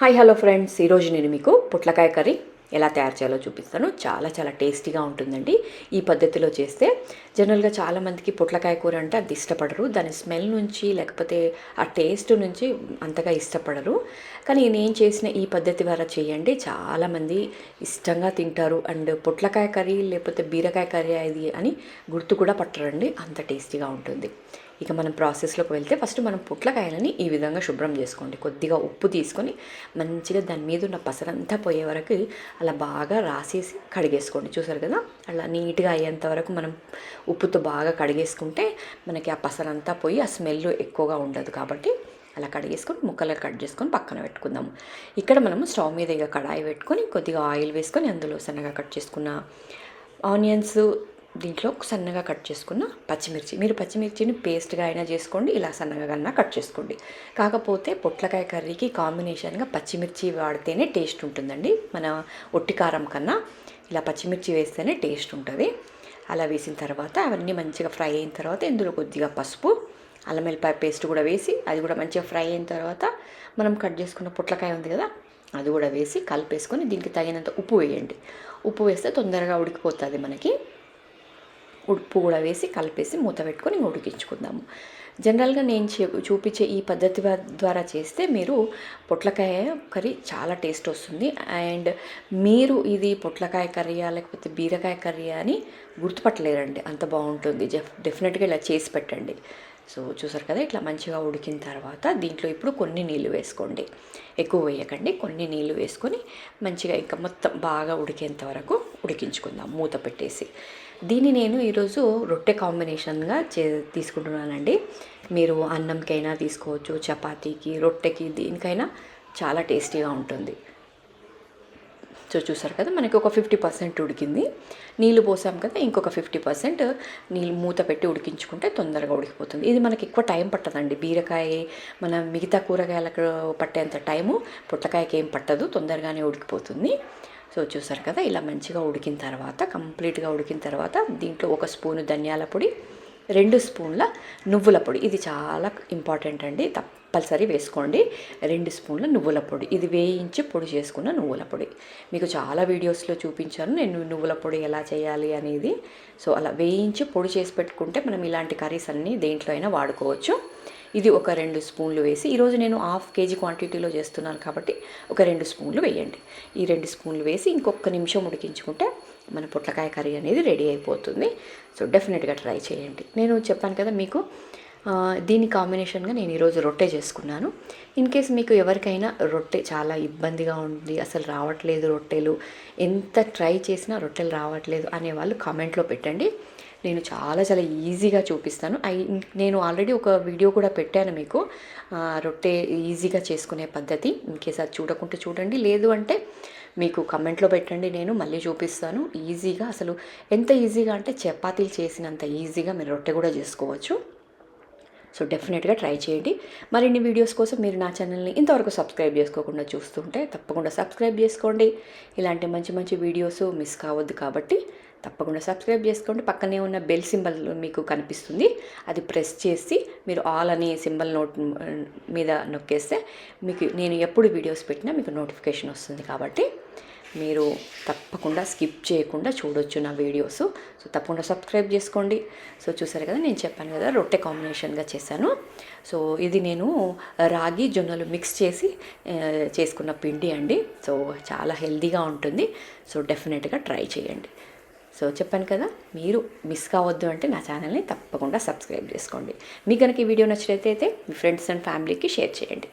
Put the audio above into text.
Hi hello friends. ఈరోజు నేను మీకు పొట్లకాయ కర్రీ ఎలా తయారు చేయాలో చూపిస్తాను. చాలా చాలా టేస్టీగా ఉంటుందండి. ఈ పద్ధతిలో చేస్తే జనరల్గా చాలామందికి పొట్లకాయ కూర అంటే అది ఇష్టపడరు. దాని స్మెల్ నుంచి లేకపోతే ఆ టేస్ట్ నుంచి అంతగా ఇష్టపడరు. కానీ నేను చేసిన ఈ పద్ధతి ద్వారా చేయండి. చాలామంది ఇష్టంగా తింటారు. అండ్ పొట్లకాయ కర్రీ లేకపోతే బీరకాయ కర్రీ అది అని గుర్తు కూడా పట్టరండి. అంత టేస్టీగా ఉంటుంది. ఇక మనం ప్రాసెస్లోకి వెళ్తే ఫస్ట్ మనం పొట్లకాయలని ఈ విధంగా శుభ్రం చేసుకోండి. కొద్దిగా ఉప్పు తీసుకొని మంచిగా దాని మీద ఉన్న పసరంతా పోయే వరకు అలా బాగా రాసేసి కడిగేసుకోండి. చూసారు కదా? అలా నీట్గా అయ్యేంత వరకు మనం ఉప్పుతో బాగా కడిగేసుకుంటే మనకి ఆ పసరంతా పోయి ఆ స్మెల్ ఎక్కువగా ఉండదు కాబట్టి అలా కడిగేసుకొని ముక్కలు కట్ చేసుకొని పక్కన పెట్టుకుందాము. ఇక్కడ మనము స్టవ్ మీద ఇక కడాయి పెట్టుకొని కొద్దిగా ఆయిల్ వేసుకొని అందులో సన్నగా కట్ చేసుకున్న ఆనియన్స్ దీంట్లో సన్నగా కట్ చేసుకున్న పచ్చిమిర్చి. మీరు పచ్చిమిర్చిని పేస్ట్గా అయినా చేసుకోండి ఇలా సన్నగా కన్నా కట్ చేసుకోండి. కాకపోతే పొట్లకాయ కర్రీకి కాంబినేషన్గా పచ్చిమిర్చి వాడితేనే టేస్ట్ ఉంటుందండి. మన ఒట్టి కారం కన్నా ఇలా పచ్చిమిర్చి వేస్తేనే టేస్ట్ ఉంటుంది. అలా వేసిన తర్వాత అవన్నీ మంచిగా ఫ్రై అయిన తర్వాత ఇందులో కొద్దిగా పసుపు అల్లం వెల్లిపాయ పేస్ట్ కూడా వేసి అది కూడా మంచిగా ఫ్రై అయిన తర్వాత మనం కట్ చేసుకున్న పొట్లకాయ ఉంది కదా అది కూడా వేసి కలిపేసుకొని దీనికి తగినంత ఉప్పు వేయండి. ఉప్పు వేస్తే తొందరగా ఉడికిపోతుంది మనకి. ఉప్పు కూడా వేసి కలిపేసి మూత పెట్టుకొని ఉడికించుకుందాము. జనరల్గా నేను చే చూపించే ఈ పద్ధతి ద్వారా చేస్తే మీరు పొట్లకాయ కర్రీ చాలా టేస్ట్ వస్తుంది. అండ్ మీరు ఇది పొట్లకాయ కర్రీయా లేకపోతే బీరకాయ కర్రీయా అని గుర్తుపట్టలేరండి. అంత బాగుంటుంది. డెఫినెట్గా ఇలా చేసి పెట్టండి. సో చూసారు కదా ఇట్లా మంచిగా ఉడికిన తర్వాత దీంట్లో ఇప్పుడు కొన్ని నీళ్ళు వేసుకోండి. ఎక్కువ వేయకండి. కొన్ని నీళ్ళు వేసుకొని మంచిగా ఇంకా మొత్తం బాగా ఉడికేంత వరకు ఉడికించుకుందాం. మూత పెట్టేసి. దీన్ని నేను ఈరోజు రొట్టె కాంబినేషన్గా చే తీసుకుంటున్నానండి. మీరు అన్నంకైనా తీసుకోవచ్చు చపాతీకి రొట్టెకి దీనికైనా చాలా టేస్టీగా ఉంటుంది. సో చూసారు కదా మనకి ఒక ఫిఫ్టీ పర్సెంట్ ఉడికింది. నీళ్ళు పోసాం కదా ఇంకొక ఫిఫ్టీ పర్సెంట్ నీళ్ళు మూత పెట్టి ఉడికించుకుంటే తొందరగా ఉడికిపోతుంది. ఇది మనకి ఎక్కువ టైం పట్టదండి. బీరకాయ మన మిగతా కూరగాయలకు పట్టేంత టైము పొట్లకాయకి ఏం పట్టదు తొందరగానే ఉడికిపోతుంది. సో చూసారు కదా ఇలా మంచిగా ఉడికిన తర్వాత కంప్లీట్గా ఉడికిన తర్వాత దీంట్లో ఒక స్పూను ధనియాల పొడి రెండు స్పూన్ల నువ్వుల పొడి. ఇది చాలా ఇంపార్టెంట్ అండి. తప్పనిసరి వేసుకోండి. రెండు స్పూన్ల నువ్వుల పొడి. ఇది వేయించి పొడి చేసుకున్న నువ్వుల పొడి. మీకు చాలా వీడియోస్లో చూపించాను నేను నువ్వుల పొడి ఎలా చేయాలి అనేది. సో అలా వేయించి పొడి చేసి పెట్టుకుంటే మనం ఇలాంటి కర్రీస్ అన్నీ దేంట్లో అయినా వాడుకోవచ్చు. ఇది ఒక రెండు స్పూన్లు వేసి ఈరోజు నేను హాఫ్ కేజీ క్వాంటిటీలో చేస్తున్నాను కాబట్టి ఒక రెండు స్పూన్లు వేయండి. ఈ రెండు స్పూన్లు వేసి ఇంకొక నిమిషం ఉడికించుకుంటే మన పొట్లకాయ కర్రీ అనేది రెడీ అయిపోతుంది. సో డెఫినెట్గా ట్రై చేయండి. నేను చెప్పాను కదా మీకు దీని కాంబినేషన్గా నేను ఈరోజు రొట్టె చేసుకున్నాను. ఇన్ కేస్ మీకు ఎవరికైనా రొట్టె చాలా ఇబ్బందిగా ఉంది అసలు రావట్లేదు రొట్టెలు ఎంత ట్రై చేసినా రొట్టెలు రావట్లేదు అనే వాళ్ళు కామెంట్లో పెట్టండి. నేను చాలా చాలా ఈజీగా చూపిస్తాను. ఐ నేను ఆల్రెడీ ఒక వీడియో కూడా పెట్టాను మీకు. రొట్టె ఈజీగా చేసుకునే పద్ధతి. ఇంకేస్ అది చూడకుంటే చూడండి. లేదు అంటే మీకు కమెంట్లో పెట్టండి. నేను మళ్ళీ చూపిస్తాను. ఈజీగా అసలు ఎంత ఈజీగా అంటే చపాతీలు చేసినంత ఈజీగా మీరు రొట్టె కూడా చేసుకోవచ్చు. సో డెఫినెట్గా ట్రై చేయండి. మరిన్ని వీడియోస్ కోసం మీరు నా ఛానల్ని ఇంతవరకు సబ్స్క్రైబ్ చేసుకోకుండా చూస్తుంటే తప్పకుండా సబ్స్క్రైబ్ చేసుకోండి. ఇలాంటి మంచి మంచి వీడియోస్ మిస్ కావద్దు కాబట్టి తప్పకుండా సబ్స్క్రైబ్ చేసుకోండి. పక్కనే ఉన్న బెల్ సింబల్ మీకు కనిపిస్తుంది. అది ప్రెస్ చేసి మీరు ఆల్ అనే సింబల్ నోట్ మీద నొక్కేస్తే మీకు నేను ఎప్పుడు వీడియోస్ పెట్టినా మీకు నోటిఫికేషన్ వస్తుంది కాబట్టి మీరు తప్పకుండా స్కిప్ చేయకుండా చూడొచ్చు నా వీడియోస్. సో తప్పకుండా సబ్స్క్రైబ్ చేసుకోండి. సో చూసారు కదా నేను చెప్పాను కదా రొట్టె కాంబినేషన్గా చేశాను. సో ఇది నేను రాగి జొన్నలు మిక్స్ చేసి చేసుకున్న పిండి అండి. సో చాలా హెల్తీగా ఉంటుంది. సో డెఫినెట్గా ట్రై చేయండి. సో చెప్పాను కదా మీరు మిస్ కావద్దు అంటే నా ఛానల్ని తప్పకుండా సబ్స్క్రైబ్ చేసుకోండి. మీకు కనుక ఈ వీడియో నచ్చినట్లయితే మీ ఫ్రెండ్స్ అండ్ ఫ్యామిలీకి షేర్ చేయండి.